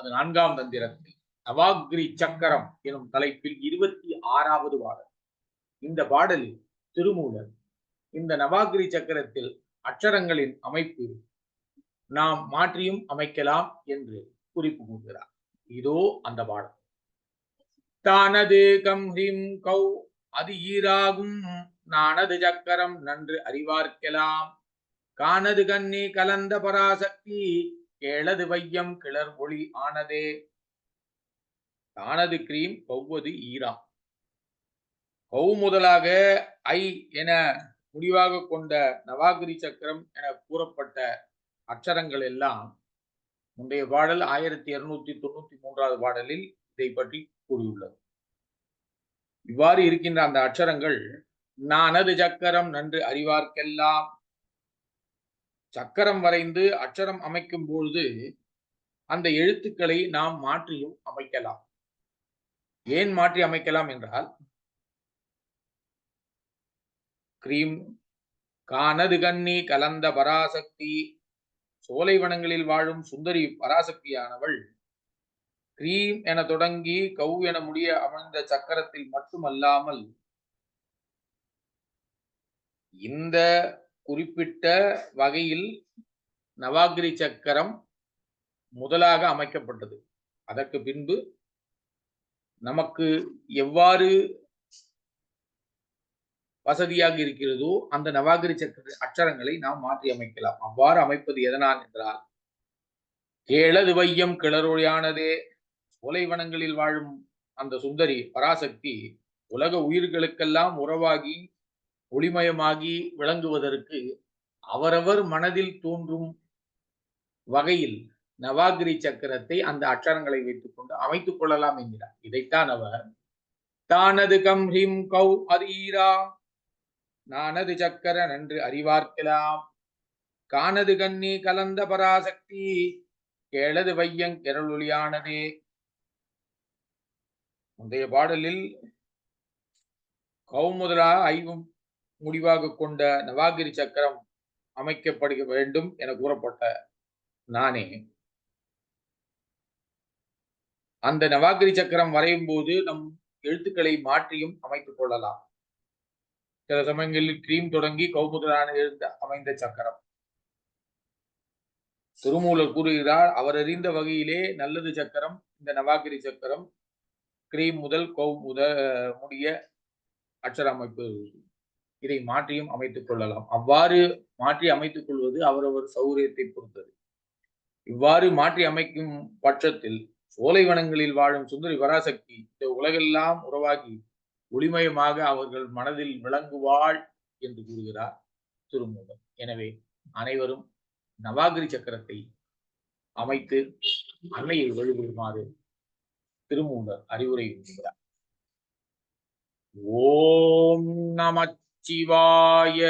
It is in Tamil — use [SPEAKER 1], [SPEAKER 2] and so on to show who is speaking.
[SPEAKER 1] அது நான்காம் தந்திரத்தில் நவாகிரி சக்கரம் எனும் தலைப்பில் இருபத்தி ஆறாவது பாடல். இந்த பாடலில் திருமூலர் இந்த நவாகிரி சக்கரத்தில் அச்சரங்களின் அமைப்பு நாம் மாற்றியும் அமைக்கலாம் என்று குறிப்பு கூறுகிறார். இதோ அந்த பாடல். தானது கம் ஹிம் கௌ அது ஈராகும். நானது சக்கரம் நன்று அறிவார்க்கலாம் கானது கண்ணி கலந்த பராசக்தி கேளது வையம் கிளர் ஒளி ஆனதே. தானது கிரீம் கௌவது ஈரா கௌ முதலாக ஐ என முடிவாக கொண்ட நவாகிரி சக்கரம் என கூறப்பட்ட அக்ஷரங்கள் எல்லாம் முந்தைய பாடல் ஆயிரத்தி இருநூத்தி தொண்ணூத்தி மூன்றாவது பாடலில் இதை பற்றி கூறியுள்ளது. இவ்வாறு இருக்கின்ற அந்த அக்ஷரங்கள் நானது சக்கரம் நன்று அறிவார்க்கெல்லாம் சக்கரம் வரைந்து அச்சரம் அமைக்கும் பொழுது அந்த எழுத்துக்களை நாம் மாற்றியும் அமைக்கலாம். ஏன் மாற்றி அமைக்கலாம் என்றால் கிரீம் கானது கண்ணி கலந்த பராசக்தி சோலைவனங்களில் வாழும் சுந்தரி பராசக்தியானவள் கிரீம் என தொடங்கி கௌ என முடிய அமர்ந்த சக்கரத்தில் மட்டுமல்லாமல் இந்த குறிப்பிட்ட வகையில் நவாகிரி சக்கரம் முதலாக அமைக்கப்பட்டது. அதற்கு பின்பு நமக்கு எவ்வாறு வசதியாக இருக்கிறதோ அந்த நவாகிரி சக்கர அச்சரங்களை நாம் மாற்றி அமைக்கலாம். அவ்வாறு அமைப்பது எதனால் என்றால் கேளது வையம் கிளறொழியானதே சோலைவனங்களில் வாழும் அந்த சுந்தரி பராசக்தி உலக உயிர்களுக்கெல்லாம் உறவாகி ஒளிமயமாகி விளங்குவதற்கு அவரவர் மனதில் தோன்றும் வகையில் நவாகிரி சக்கரத்தை அந்த அக்ஷரங்களை வைத்துக் கொண்டு அமைத்துக் கொள்ளலாம் என்கிறார். இதைத்தான் அவர் தானது கம் ஹிம் கௌ அரீரா நானது சக்கர நன்று அறிவார்க்கலாம் கானது கண்ணி கலந்த பராசக்தி கேளது வையங் கிரளொளியானதே முந்தைய பாடலில் கௌமுதலா ஐவும் முடிவாக கொண்ட நவாகிரி சக்கரம் அமைக்கப்படுக வேண்டும் என கூறப்பட்ட நானே. அந்த நவாகிரி சக்கரம் வரையும் போது நம் எழுத்துக்களை மாற்றியும் அமைத்துக் கொள்ளலாம். சில சமயங்களில் கிரீம் தொடங்கி கௌமுதலான எழுந்த அமைந்த சக்கரம். திருமூலர் கூறுகிறார் அவர் அறிந்த வகையிலே நல்லது சக்கரம் இந்த நவாகிரி சக்கரம் கிரீம் முதல் கௌ முத முடிய அச்சர அமைப்பு. இதை மாற்றியும் அமைத்துக் கொள்ளலாம். அவ்வாறு மாற்றி அமைத்துக் கொள்வது அவரவர் சௌகரியத்தை பொறுத்தது. இவ்வாறு மாற்றி அமைக்கும் பட்சத்தில் சோலைவனங்களில் வாழும் சுந்தரி பராசக்தி இந்த உலகெல்லாம் உறவாகி ஒளிமயமாக அவர்கள் மனதில் விளங்குவாள் என்று கூறுகிறார் திருமூலர். எனவே அனைவரும் நவாகிரி சக்கரத்தை அமைத்து அன்னையை வழிபடுமாறு திருமூலர் அறிவுரை கூறுகிறார். ஓம் சிவாய